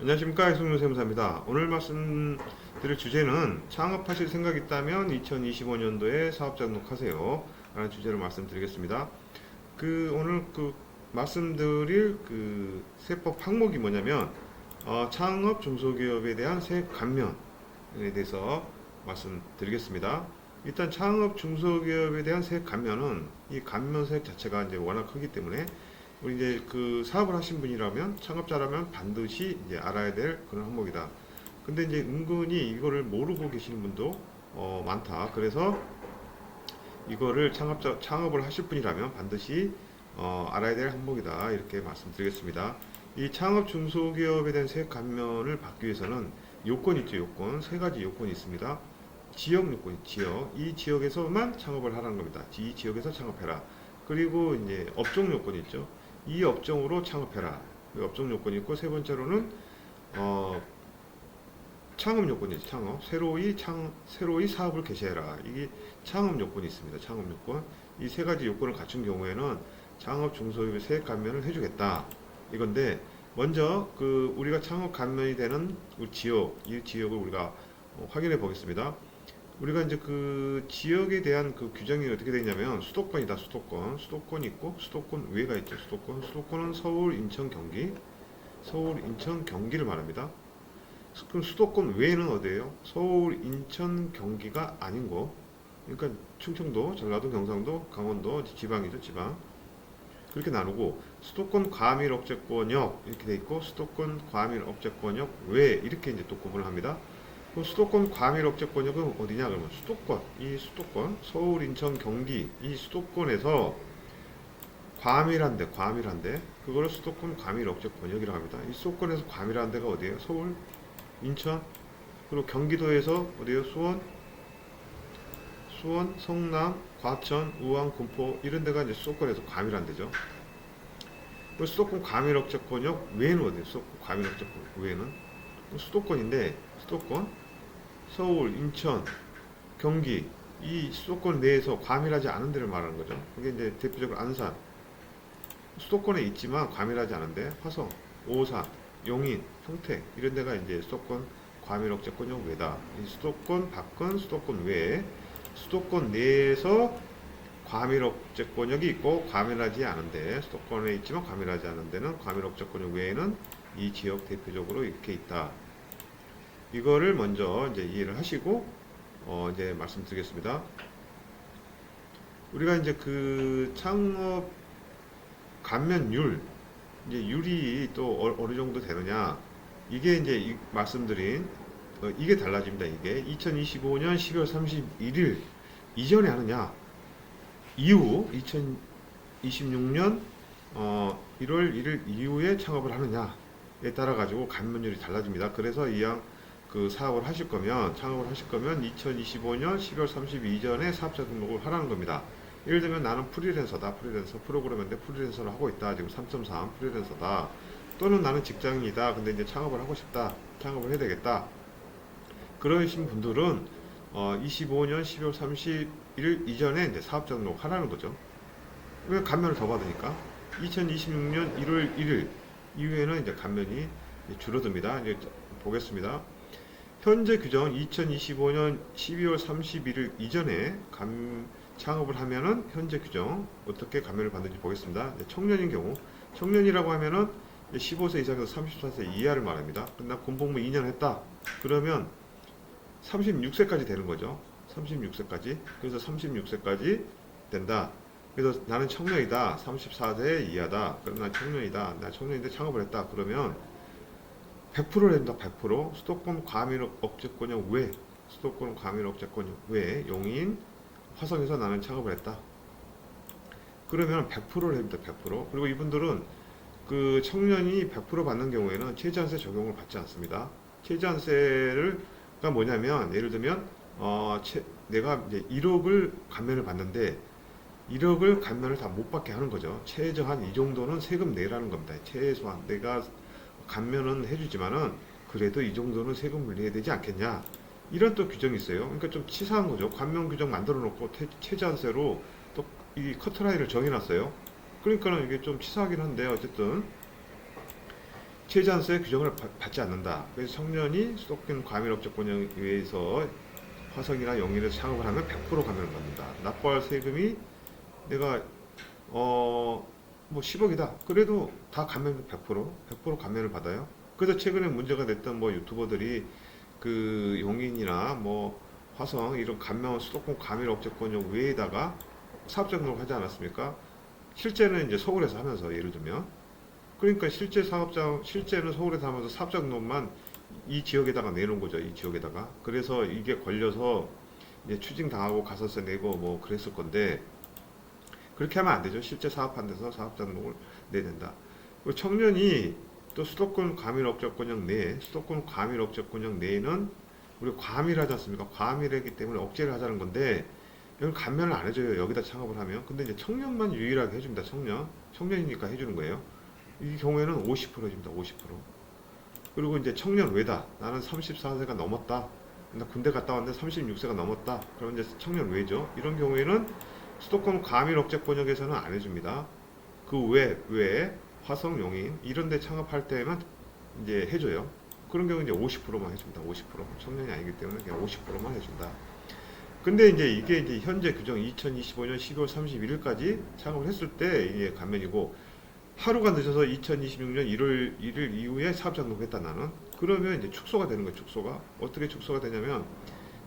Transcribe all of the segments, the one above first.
안녕하십니까 이승윤세무사입니다. 오늘 말씀드릴 주제는 창업하실 생각 있다면 2025년도에 사업자 등록하세요 라는 주제로 말씀드리겠습니다. 그 오늘 그 말씀드릴 그 세법 항목이 뭐냐면 어, 창업 중소기업에 대한 세액 감면에 대해서 말씀드리겠습니다. 일단 창업 중소기업에 대한 세액 감면은 이 감면세액 자체가 이제 워낙 크기 때문에 우리 이제 그 사업을 하신 분이라면 창업자라면 반드시 이제 알아야 될 그런 항목이다. 근데 이제 은근히 이거를 모르고 계시는 분도 어, 많다. 그래서 이거를 창업자 창업을 하실 분이라면 반드시 어, 알아야 될 항목이다. 이렇게 말씀드리겠습니다. 이 창업 중소기업에 대한 세액 감면을 받기 위해서는 요건 있죠. 요건 세 가지 요건이 있습니다. 지역 요건, 지역 이 지역에서만 창업을 하라는 겁니다. 이 지역에서 창업해라. 그리고 이제 업종 요건이 있죠. 이 업종으로 창업해라. 그 업종 요건이 있고 세 번째로는 어, 창업 요건이죠. 창업 새로이 창 새로이 사업을 개시해라. 이게 창업 요건이 있습니다. 창업 요건 이 세 가지 요건을 갖춘 경우에는 창업 중소기업의 세액 감면을 해주겠다. 이건데 먼저 그 우리가 창업 감면이 되는 그 지역 이 지역을 우리가 어, 확인해 보겠습니다. 우리가 이제 그 지역에 대한 그 규정이 어떻게 되냐면 수도권이다 수도권. 수도권 있고 수도권 외가 있죠 수도권. 수도권은 서울 인천 경기. 서울 인천 경기를 말합니다. 그럼 수도권 외에는 어디예요? 서울 인천 경기가 아닌 거 그러니까 충청도 전라도 경상도 강원도 지방이죠 지방. 그렇게 나누고 수도권 과밀 억제권역 이렇게 돼 있고 수도권 과밀 억제권역 외 이렇게 이제 또 구분을 합니다. 그 수도권 과밀 억제 권역은 어디냐 그러면 수도권 이 수도권 서울 인천 경기 이 수도권에서 과밀한데 과밀한데 그거를 수도권 과밀 억제 권역이라고 합니다. 이 수도권에서 과밀한 데가 어디예요? 서울, 인천 그리고 경기도에서 어디예요? 수원, 수원, 성남, 과천, 우왕, 군포 이런 데가 이제 수도권에서 과밀한 데죠. 그 수도권 과밀 억제 권역 외에는 어디예요? 수도권 과밀 억제권 외에는 수도권인데 수도권 서울, 인천, 경기 이 수도권 내에서 과밀하지 않은 데를 말하는 거죠. 이게 이제 대표적으로 안산 수도권에 있지만 과밀하지 않은데 화성, 오산, 용인, 평택 이런 데가 이제 수도권 과밀 억제권역 외다. 이 수도권 밖은 수도권 외에 수도권 내에서 과밀 억제권역이 있고 과밀하지 않은데 수도권에 있지만 과밀하지 않은 데는 과밀 억제권역 외에는 이 지역 대표적으로 이렇게 있다. 이거를 먼저 이제 이해를 하시고 어 이제 말씀드리겠습니다. 우리가 이제 그 창업 감면율 이제 율이 또 어- 어느 정도 되느냐 이게 이제 이 말씀드린 어, 이게 달라집니다. 이게 2025년 12월 31일 이전에 하느냐 이후 2026년 어, 1월 1일 이후에 창업을 하느냐에 따라 가지고 감면율이 달라집니다. 그래서 이왕 그 사업을 하실 거면 창업을 하실 거면 2025년 12월 30일 이전에 사업자 등록을 하라는 겁니다. 예를 들면 나는 프리랜서다. 프리랜서 프로그래머인데 프리랜서를 하고 있다. 지금 3.3 프리랜서다. 또는 나는 직장인이다. 근데 이제 창업을 하고 싶다. 창업을 해야 되겠다. 그러신 분들은 어, 25년 12월 31일 이전에 이제 사업자 등록 하라는 거죠. 왜 감면을 더 받으니까? 2026년 1월 1일 이후에는 이제 감면이 줄어듭니다. 이제 보겠습니다. 현재 규정 2025년 12월 31일 이전에 감, 창업을 하면은 현재 규정 어떻게 감면을 받는지 보겠습니다. 청년인 경우 청년이라고 하면은 이제 15세 이상에서 34세 이하를 말합니다. 나 군복무 2년 했다. 그러면 36세까지 되는 거죠. 36세까지. 그래서 36세까지 된다. 그래서 나는 청년이다. 34세 이하다. 그럼 난 청년이다. 나 청년인데 창업을 했다. 그러면 100%를 된다. 100%. 수도권 과밀 억제권역 외 수도권 과밀 억제권역 외 용인 화성에서 나는 창업을 했다. 그러면 100%를 합니다. 100%. 그리고 이분들은 그 청년이 100% 받는 경우에는 최저한세 적용을 받지 않습니다. 최저한세가 뭐냐면 예를 들면 어, 채- 내가 이제 1억을 감면을 받는데 1억을 감면을 다 못 받게 하는 거죠. 최저한 이 정도는 세금 내라는 겁니다. 최소한 내가 감면은 해주지만은 그래도 이 정도는 세금을 내야 되지 않겠냐. 이런 또 규정이 있어요. 그러니까 좀 치사한 거죠. 감면 규정 만들어 놓고 태- 최저한세로 또 이 커트라인을 정해놨어요. 그러니까는 이게 좀 치사하긴 한데 어쨌든 최저한수의 규정을 받- 받지 않는다. 그래서 청년이 수도권 과밀업적권에 의해서 화성이나 영일에서 창업을 하면 100% 감면을 받는다. 납부할 세금이 내가 어 뭐 10억이다. 그래도 다 감면 100% 100% 감면을 받아요. 그래서 최근에 문제가 됐던 뭐 유튜버들이 그 용인이나 뭐 화성 이런 감면 수도권 과밀업적권용 외에다가 사업자 등록을 하지 않았습니까? 실제는 이제 서울에서 하면서 예를 들면 그러니까 실제 사업자 실제는 서울에서 하면서 사업자 등록만 이 지역에다가 내놓은 거죠. 이 지역에다가. 그래서 이게 걸려서 이제 추징 당하고 가서세 내고 뭐 그랬을 건데 그렇게 하면 안 되죠. 실제 사업한 데서 사업자 등록을 내야 된다. 청년이 또 수도권 과밀업적권형 내에 수도권 과밀업적권형 내에는 우리 과밀하지 않습니까? 과밀하기 때문에 억제를 하자는 건데 여기 감면을 안 해줘요. 여기다 창업을 하면. 근데 이제 청년만 유일하게 해줍니다. 청년. 청년이니까 해주는 거예요. 이 경우에는 50% 해줍니다. 50%. 그리고 이제 청년 외다. 나는 34세가 넘었다. 나 군대 갔다 왔는데 36세가 넘었다. 그러면 이제 청년 외죠. 이런 경우에는 수도권 과밀업적 번역에서는 안 해줍니다. 그 외, 외에 화성, 용인 이런 데 창업할 때만 이제 해줘요. 그런 경우 이제 50%만 해줍니다. 50%. 청년이 아니기 때문에 그냥 50%만 해준다. 근데 이제 이게 이제 현재 규정 2025년 12월 31일까지 창업을 했을 때 이게 감면이고 하루가 늦어서 2026년 1월 1일 이후에 사업자 등록했다 나는 그러면 이제 축소가 되는 거예요 축소가 어떻게 축소가 되냐면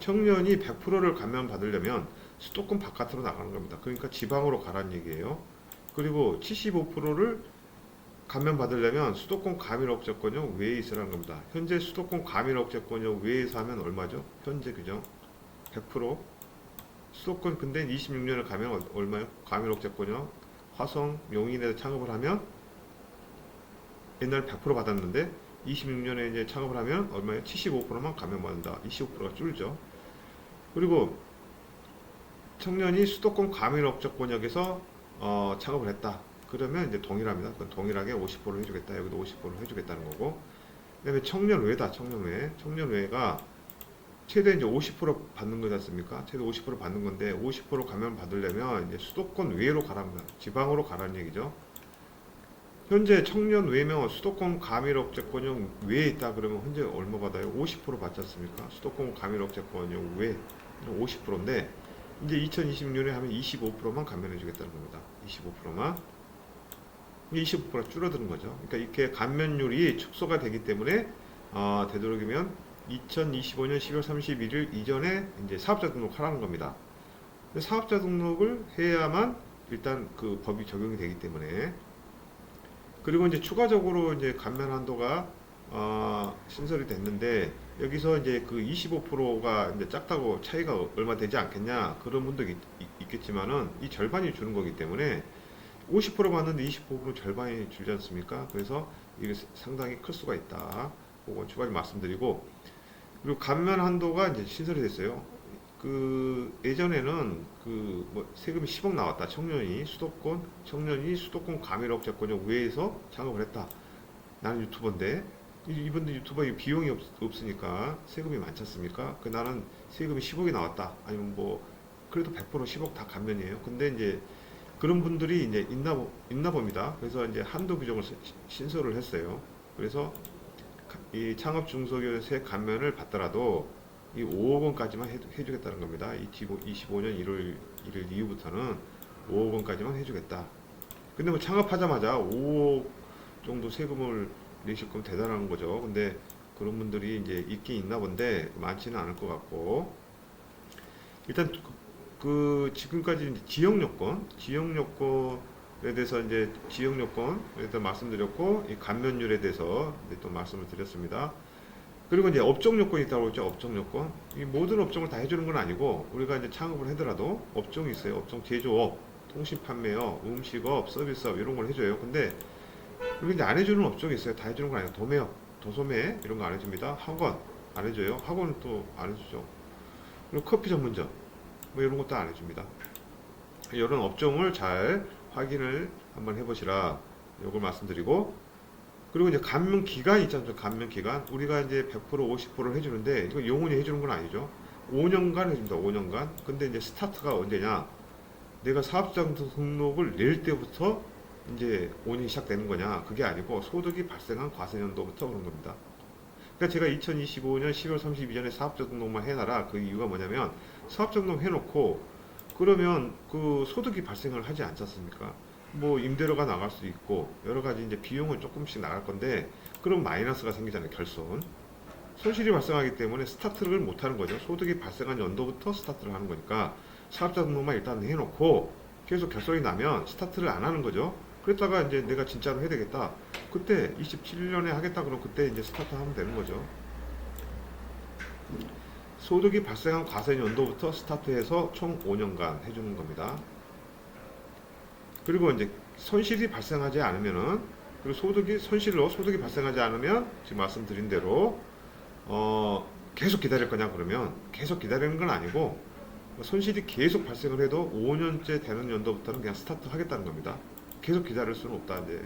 청년이 100%를 감면 받으려면 수도권 바깥으로 나가는 겁니다. 그러니까 지방으로 가라는 얘기예요. 그리고 75%를 감면 받으려면 수도권 가밀업적권형 외에 있으라는 겁니다. 현재 수도권 가밀업적권형 외에서 하면 얼마죠? 현재 규정 100% 수도권 근데 26년에 가면 얼- 얼마요? 가밀업적권형 화성, 용인에서 창업을 하면 옛날 100% 받았는데 26년에 이제 창업을 하면 얼마에 75%만 감면받는다. 25%가 줄죠. 그리고 청년이 수도권 과밀업적 권역에서 어, 창업을 했다. 그러면 이제 동일합니다. 그건 동일하게 50% 해주겠다. 여기도 50% 해주겠다는 거고. 그 다음에 청년 외다. 청년 외. 청년 외가 최대 이제 50% 받는 거지 않습니까? 최대 50% 받는 건데 50% 가면 받으려면 이제 수도권 외로 가랍니다. 지방으로 가라는 얘기죠. 현재 청년 외면 수도권 가밀업제권형 외에 있다 그러면 현재 얼마 받아요? 50% 받지 않습니까? 수도권 가밀업제권형 외 50%인데 이제 2026년에 하면 25%만 감면해 주겠다는 겁니다. 25%만 25%가 줄어드는 거죠. 그러니까 이렇게 감면율이 축소가 되기 때문에 어, 되도록이면 2025년 12월 31일 이전에 이제 사업자 등록하라는 겁니다. 사업자 등록을 해야만 일단 그 법이 적용이 되기 때문에 그리고 이제 추가적으로 이제 감면 한도가 어, 신설이 됐는데 여기서 이제 그 25%가 이제 작다고 차이가 얼마 되지 않겠냐 그런 분도 있, 겠지만은 이 절반이 주는 거기 때문에 50% 받는데 25% 절반이 줄지 않습니까? 그래서 이게 상당히 클 수가 있다. 그건 추가로 말씀드리고 그리고 감면 한도가 이제 신설이 됐어요. 그 예전에는 그 뭐 세금이 10억 나왔다. 청년이 수도권 청년이 수도권 가밀업 제권역 외에서 창업을 했다. 나는 유튜버인데 이- 이분들 유튜버 이 비용이 없, 없으니까 세금이 많지 않습니까? 그 나는 세금이 10억이 나왔다. 아니면 뭐 그래도 100% 10억 다 감면이에요. 근데 이제 그런 분들이 이제 있나 보- 있나 봅니다. 그래서 이제 한도 규정을 시- 신설을 했어요. 그래서 가- 이 창업 중소기업의 감면을 받더라도 이 5억 원까지만 해, 해주겠다는 겁니다. 이 25년 1월 1일 이후부터는 5억 원까지만 해주겠다. 근데 뭐 창업하자마자 5억 정도 세금을 거면 대단한 거죠. 근데 그런 분들이 이제 있긴 있나 본데 많지는 않을 것 같고 일단 그, 그 지금까지 지역 요건, 지역 요건에 대해서 이제 지역 요건에 대해서 말씀드렸고 이 감면율에 대해서 이제 또 말씀을 드렸습니다. 그리고 이제 업종 요건이 있다고 했죠. 업종 요건. 이 모든 업종을 다 해주는 건 아니고 우리가 이제 창업을 하더라도 업종이 있어요. 업종 제조업, 통신 판매업, 음식업, 서비스업 이런 걸 해줘요. 근데 여기 이제 안 해주는 업종이 있어요. 다 해주는 건 아니고 도매업, 도소매 이런 거 안 해줍니다. 학원 안 해줘요. 학원은 또 안 해주죠. 그리고 커피 전문점 뭐 이런 것도 안 해줍니다. 이런 업종을 잘 확인을 한번 해보시라. 요걸 말씀드리고 그리고 이제 감면 기간이 있잖아요. 감면 기간. 우리가 이제 100% 50%를 해주는데 이거 영원히 해주는 건 아니죠. 5년간 해줍니다. 5년간. 근데 이제 스타트가 언제냐? 내가 사업장 등록을 낼 때부터 이제 5년이 시작되는 거냐? 그게 아니고 소득이 발생한 과세년도부터 그런 겁니다. 그러니까 제가 2025년 10월 32전에 사업자 등록만 해놔라. 그 이유가 뭐냐면 사업자 등록 해놓고 그러면 그 소득이 발생을 하지 않지 않습니까? 뭐 임대료가 나갈 수 있고 여러 가지 이제 비용은 조금씩 나갈 건데 그럼 마이너스가 생기잖아요. 결손. 손실이 발생하기 때문에 스타트를 못 하는 거죠. 소득이 발생한 연도부터 스타트를 하는 거니까 사업자 등록만 일단 해놓고 계속 결손이 나면 스타트를 안 하는 거죠. 그랬다가 이제 내가 진짜로 해야 되겠다. 그때 27년에 하겠다 그러면 그때 이제 스타트 하면 되는 거죠. 소득이 발생한 과세 연도부터 스타트해서 총 5년간 해주는 겁니다. 그리고 이제 손실이 발생하지 않으면은 그리고 소득이 손실로 소득이 발생하지 않으면 지금 말씀드린 대로 어 계속 기다릴 거냐 그러면 계속 기다리는 건 아니고 손실이 계속 발생을 해도 5년째 되는 연도부터는 그냥 스타트 하겠다는 겁니다. 계속 기다릴 수는 없다 이제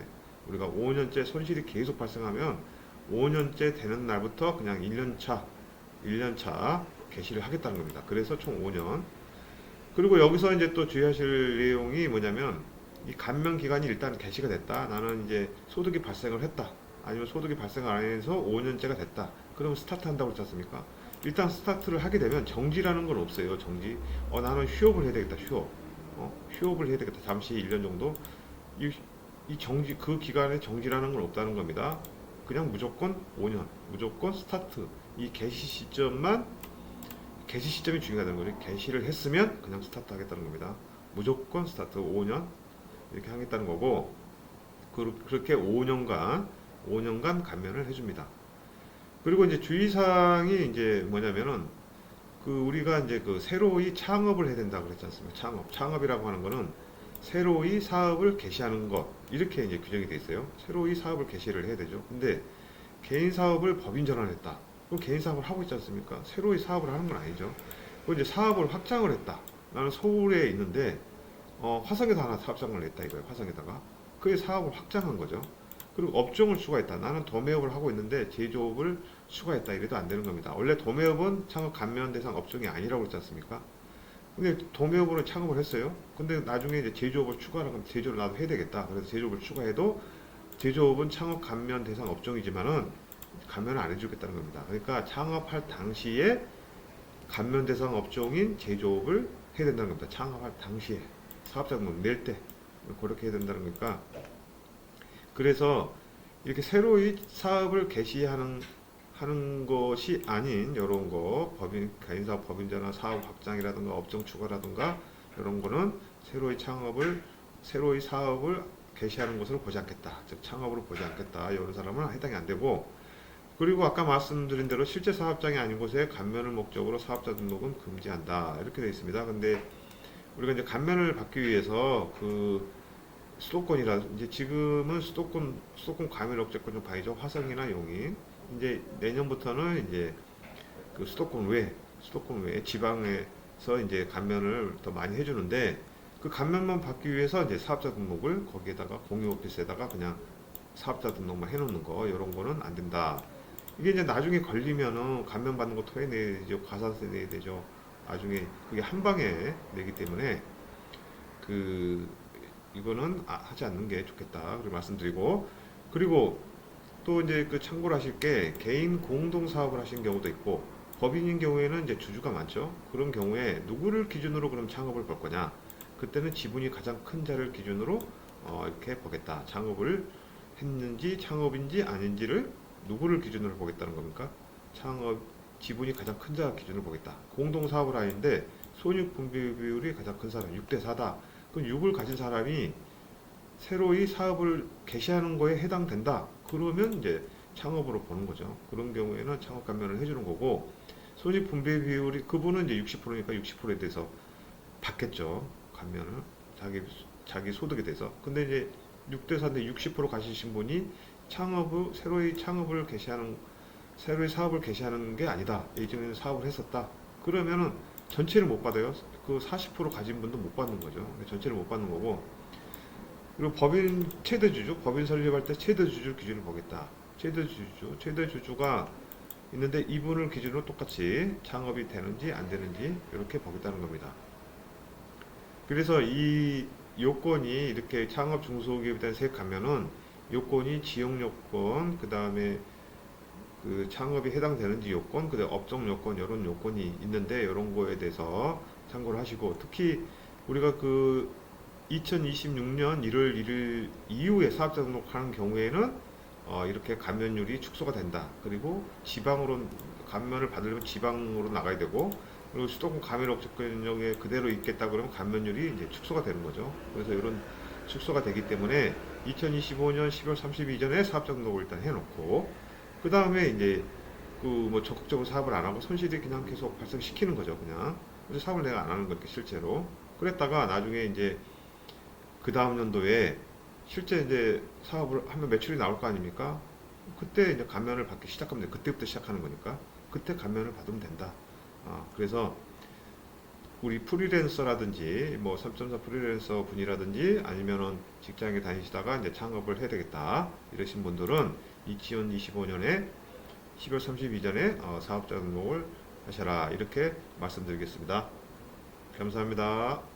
우리가 5년째 손실이 계속 발생하면 5년째 되는 날부터 그냥 1년차 1년차 개시를 하겠다는 겁니다. 그래서 총 5년. 그리고 여기서 이제 또 주의하실 내용이 뭐냐면 이 감면 기간이 일단 개시가 됐다. 나는 이제 소득이 발생을 했다. 아니면 소득이 발생을 안 해서 5년째가 됐다. 그럼 스타트 한다고 그랬지 않습니까? 일단 스타트를 하게 되면 정지라는 건 없어요. 정지. 어 나는 휴업을 해야 되겠다. 휴업. 어 휴업을 해야 되겠다. 잠시 1년 정도. 이, 이 정지 그 기간에 정지라는 건 없다는 겁니다. 그냥 무조건 5년. 무조건 스타트. 이 개시 시점만 개시 시점이 중요하다는 거죠. 개시를 했으면 그냥 스타트 하겠다는 겁니다. 무조건 스타트 5년 이렇게 하겠다는 거고 그- 그렇게 5년간 5년간 감면을 해줍니다. 그리고 이제 주의사항이 이제 뭐냐면은 그 우리가 이제 그 새로이 창업을 해야 된다 그랬지 않습니까? 창업 창업이라고 하는 거는 새로이 사업을 개시하는 것 이렇게 이제 규정이 돼 있어요. 새로이 사업을 개시를 해야 되죠. 근데 개인 사업을 법인 전환했다. 그럼 개인 사업을 하고 있지 않습니까? 새로이 사업을 하는 건 아니죠. 그리고 이제 사업을 확장을 했다. 나는 서울에 있는데 어, 화성에다 하나 사업장을 냈다 이거예요. 화성에다가 그게 사업을 확장한 거죠. 그리고 업종을 추가했다. 나는 도매업을 하고 있는데 제조업을 추가했다. 이래도 안 되는 겁니다. 원래 도매업은 창업 감면 대상 업종이 아니라고 그랬지 않습니까? 근데 도매업으로 창업을 했어요. 근데 나중에 이제 제조업을 추가하면 제조를 나도 해야 되겠다. 그래서 제조업을 추가해도 제조업은 창업 감면 대상 업종이지만은 감면을 안 해주겠다는 겁니다. 그러니까 창업할 당시에 감면 대상 업종인 제조업을 해야 된다는 겁니다. 창업할 당시에 사업자 등록 낼때 그렇게 해야 된다는 거니까 그래서 이렇게 새로이 사업을 개시하는 하는 것이 아닌 이런 거 법인 개인사업 법인전환 사업 확장이라든가 업종 추가라든가 이런 거는 새로이 창업을 새로이 사업을 개시하는 것으로 보지 않겠다. 즉 창업으로 보지 않겠다. 이런 사람은 해당이 안 되고 그리고 아까 말씀드린 대로 실제 사업장이 아닌 곳에 감면을 목적으로 사업자 등록은 금지한다. 이렇게 되어 있습니다. 근데 우리가 이제 감면을 받기 위해서 그 수도권이라 이제 지금은 수도권 수도권 과밀 억제권 좀 봐야죠. 화성이나 용인. 이제 내년부터는 이제 그 수도권 외 수도권 외 지방에서 이제 감면을 더 많이 해주는데 그 감면만 받기 위해서 이제 사업자 등록을 거기에다가 공유 오피스에다가 그냥 사업자 등록만 해놓는 거 이런 거는 안 된다. 이게 이제 나중에 걸리면은 감면 받는 거 토해내야 되죠. 과산세 내야 되죠. 나중에 그게 한 방에 내기 때문에 그 이거는 아- 하지 않는 게 좋겠다. 그리고 말씀드리고 그리고 또 이제 그 참고를 하실 게 개인 공동 사업을 하시는 경우도 있고 법인인 경우에는 이제 주주가 많죠. 그런 경우에 누구를 기준으로 그럼 창업을 걸 거냐? 그때는 지분이 가장 큰 자를 기준으로 어, 이렇게 보겠다. 창업을 했는지 창업인지 아닌지를 누구를 기준으로 보겠다는 겁니까? 창업 지분이 가장 큰 자 기준으로 보겠다. 공동 사업을 하는데 손익 분배 비율이 가장 큰 사람 6대 4다. 그럼 6을 가진 사람이 새로이 사업을 개시하는 거에 해당된다. 그러면 이제 창업으로 보는 거죠. 그런 경우에는 창업 감면을 해주는 거고 손익 분배 비율이 그분은 이제 60%니까 60%에 대해서 받겠죠. 감면을 자기 자기 소득에 대해서. 근데 이제 6대 4인데 60% 가시신 분이 창업을 새로이 창업을 개시하는 새로이 사업을 개시하는 게 아니다. 예전에는 사업을 했었다. 그러면은 전체를 못 받아요. 그 40% 가진 분도 못 받는 거죠. 전체를 못 받는 거고. 그리고 법인 최대 주주, 법인 설립할 때 최대 주주 기준을 보겠다. 최대 주주, 최대 주주가 있는데 이분을 기준으로 똑같이 창업이 되는지 안 되는지 이렇게 보겠다는 겁니다. 그래서 이 요건이 이렇게 창업 중소기업에 대한 세액 가면은 요건이 지역 요건, 그 다음에 그 창업이 해당되는지 요건, 그 다음 업종 요건 이런 요건이 있는데 이런 거에 대해서 참고를 하시고 특히 우리가 그 2026년 1월 1일 이후에 사업자 등록하는 경우에는 어, 이렇게 감면율이 축소가 된다. 그리고 지방으로 감면을 받으려면 지방으로 나가야 되고 그리고 수도권 감면 업적근역에 그대로 있겠다 그러면 감면율이 이제 축소가 되는 거죠. 그래서 이런 축소가 되기 때문에 2025년 10월 30일 이전에 사업자 등록을 일단 해놓고 그 다음에 이제 그 뭐 적극적으로 사업을 안 하고 손실이 그냥 계속 발생시키는 거죠. 그냥 그래서 사업을 내가 안 하는 거니까 실제로 그랬다가 나중에 이제 그 다음 연도에 실제 이제 사업을 하면 매출이 나올 거 아닙니까? 그때 이제 감면을 받기 시작하면 돼. 그때부터 시작하는 거니까 그때 감면을 받으면 된다. 아, 그래서 우리 프리랜서라든지 뭐 3.4 프리랜서 분이라든지 아니면은 직장에 다니시다가 이제 창업을 해야 되겠다 이러신 분들은 2025년에 10월 30일 이전에 어, 사업자 등록을 하셔라 이렇게 말씀드리겠습니다. 감사합니다.